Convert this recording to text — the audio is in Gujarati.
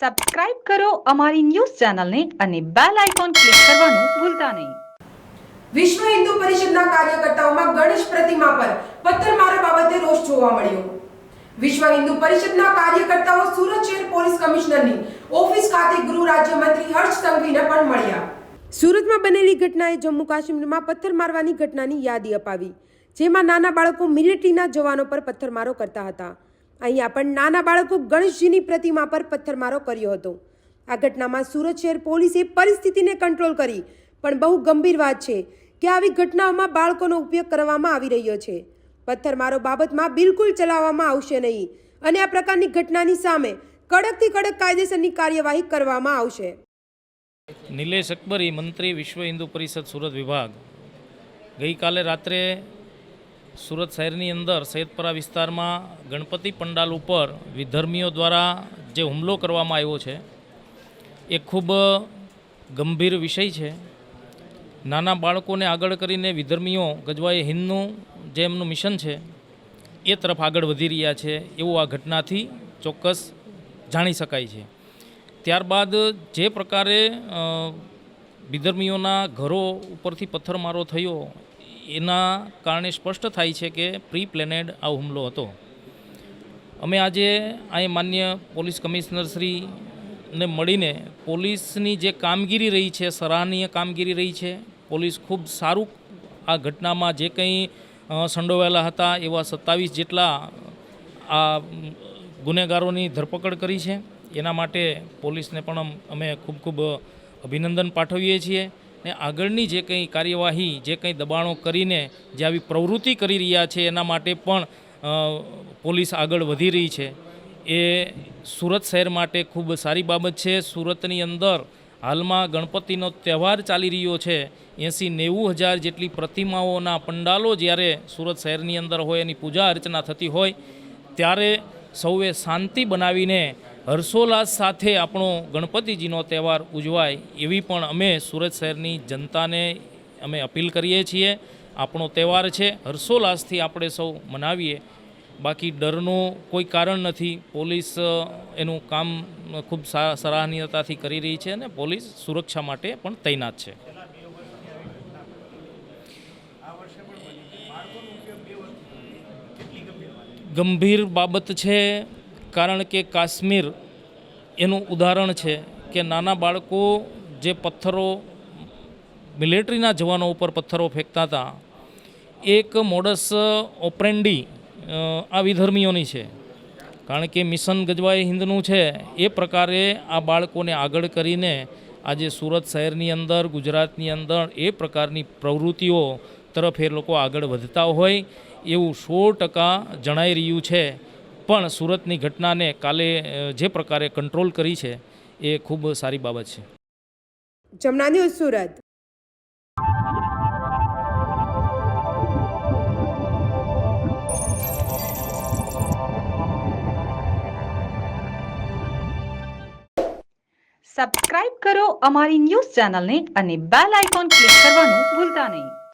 સબસ્ક્રાઇબ કરો અમારી ન્યૂઝ ચેનલને અને બેલ આઇકોન ક્લિક કરવાનું ભૂલતા નહીં. વિશ્વ હિન્દુ પરિષદના કાર્યકર્તાઓમાં ગણેશ પ્રતિમા પર પથ્થરમારો બાબતે રોષ જોવા મળ્યો. વિશ્વ હિન્દુ પરિષદના કાર્યકર્તાઓ સુરત શહેર પોલીસ કમિશનરની ઓફિસ ખાતે ગૃહ રાજ્યમંત્રી હર્ષ સંઘવીને પણ મળ્યા. સુરતમાં બનેલી ઘટનાએ જમ્મુ કાશ્મીરમાં પથ્થર મારવાની ઘટનાની યાદી અપાવી, જેમાં નાના બાળકો મિલિટરીના જવાનો પર પથ્થરમારો કરતા હતા. અહીંયા પણ નાના બાળકો ગણેશજીની પ્રતિમા પર પથ્થરમારો કર્યો હતો. આ ઘટનામાં સુરત શહેર પોલીસે પરિસ્થિતિને કંટ્રોલ કરી, પણ બહુ ગંભીર વાત છે કે આવી ઘટનાઓમાં બાળકોનો ઉપયોગ કરવામાં આવી રહ્યો છે. પથ્થરમારો બાબતમાં બિલકુલ ચલાવવામાં આવશે નહીં અને આ પ્રકારની ઘટનાની સામે કડકથી કડક કાયદેસરની કાર્યવાહી કરવામાં આવશે. નિલેશ અકબરી મંત્રી વિશ્વ હિન્દુ પરિષદ, સુરત વિભાગ. ગઈકાલે રાત્રે સુરત શહેરની અંદર સૈયદપરા વિસ્તારમાં ગણપતિ પંડાલ ઉપર વિધર્મીઓ દ્વારા જે હુમલો કરવામાં આવ્યો છે, એ ખૂબ ગંભીર વિષય છે. નાના બાળકોને આગળ કરીને વિધર્મીઓ ગજવાએ હિન્દનું જે એમનું મિશન છે, એ તરફ આગળ વધી રહ્યા છે, એવું આ ઘટનાથી ચોક્કસ જાણી શકાય છે. ત્યારબાદ જે પ્રકારે વિધર્મીઓના ઘરો ઉપરથી પથ્થરમારો થયો એના કારણે સ્પષ્ટ થાય છે કે પ્રી પ્લેનેડ આ હુમલો હતો. અમે આજે અહીં માન્ય પોલીસ કમિશનરશ્રીને મળીને પોલીસની જે કામગીરી રહી છે, સરાહનીય કામગીરી રહી છે, પોલીસ ખૂબ સારું આ ઘટનામાં જે કંઈ સંડોવાયેલા હતા એવા સત્તાવીસ જેટલા આ ગુનેગારોની ધરપકડ કરી છે. એના માટે પોલીસને પણ અમે ખૂબ ખૂબ અભિનંદન પાઠવીએ છીએ. ને આગળની જે કંઈ કાર્યવાહી, જે કંઈ દબાણો કરીને જે આવી પ્રવૃત્તિ કરી રહ્યા છે, એના માટે પણ પોલીસ આગળ વધી રહી છે. એ સુરત શહેર માટે ખૂબ સારી બાબત છે. સુરતની અંદર હાલમાં ગણપતિનો તહેવાર ચાલી રહ્યો છે. એંસી નેવું હજાર જેટલી પ્રતિમાઓના પંડાલો જ્યારે સુરત શહેરની અંદર હોય, એની પૂજા અર્ચના થતી હોય, ત્યારે સૌએ શાંતિ બનાવીને હર્ષોલ્લાસ સાથે આપણો ગણપતિજીનો તહેવાર ઉજવાય એવી પણ અમે સુરત શહેરની જનતાને અમે અપીલ કરીએ છીએ. આપણો તહેવાર છે, હર્ષોલ્લાસથી આપણે સૌ મનાવીએ. બાકી ડરનું કોઈ કારણ નથી. પોલીસ એનું કામ ખૂબ સરાહનીયતાથી કરી રહી છે અને પોલીસ સુરક્ષા માટે પણ તૈનાત છે. ગંભીર બાબત છે કારણ કે કાશ્મીર એનું ઉદાહરણ છે કે નાના બાળકો જે પથ્થરો, મિલિટરીના જવાનો ઉપર પથ્થરો ફેંકતા હતા, એક મોડસ ઓપરેન્ડી આ વિધર્મીઓની છે. કારણ કે મિશન ગજવાએ હિન્દનું છે, એ પ્રકારે આ બાળકોને આગળ કરીને આજે સુરત શહેરની અંદર, ગુજરાતની અંદર એ પ્રકારની પ્રવૃત્તિઓ તરફ એ લોકો આગળ વધતા હોય એવું સો ટકા જણાઈ રહ્યું છે. પણ સુરતની ઘટનાને કાલે જે પ્રકારે કંટ્રોલ કરી છે એ ખૂબ સારી બાબત છે. જમના ન્યૂઝ સુરત. સબસ્ક્રાઇબ કરો અમારી ન્યૂઝ ચેનલને અને બેલ આઇકોન ક્લિક કરવાનું ભૂલતા નહીં.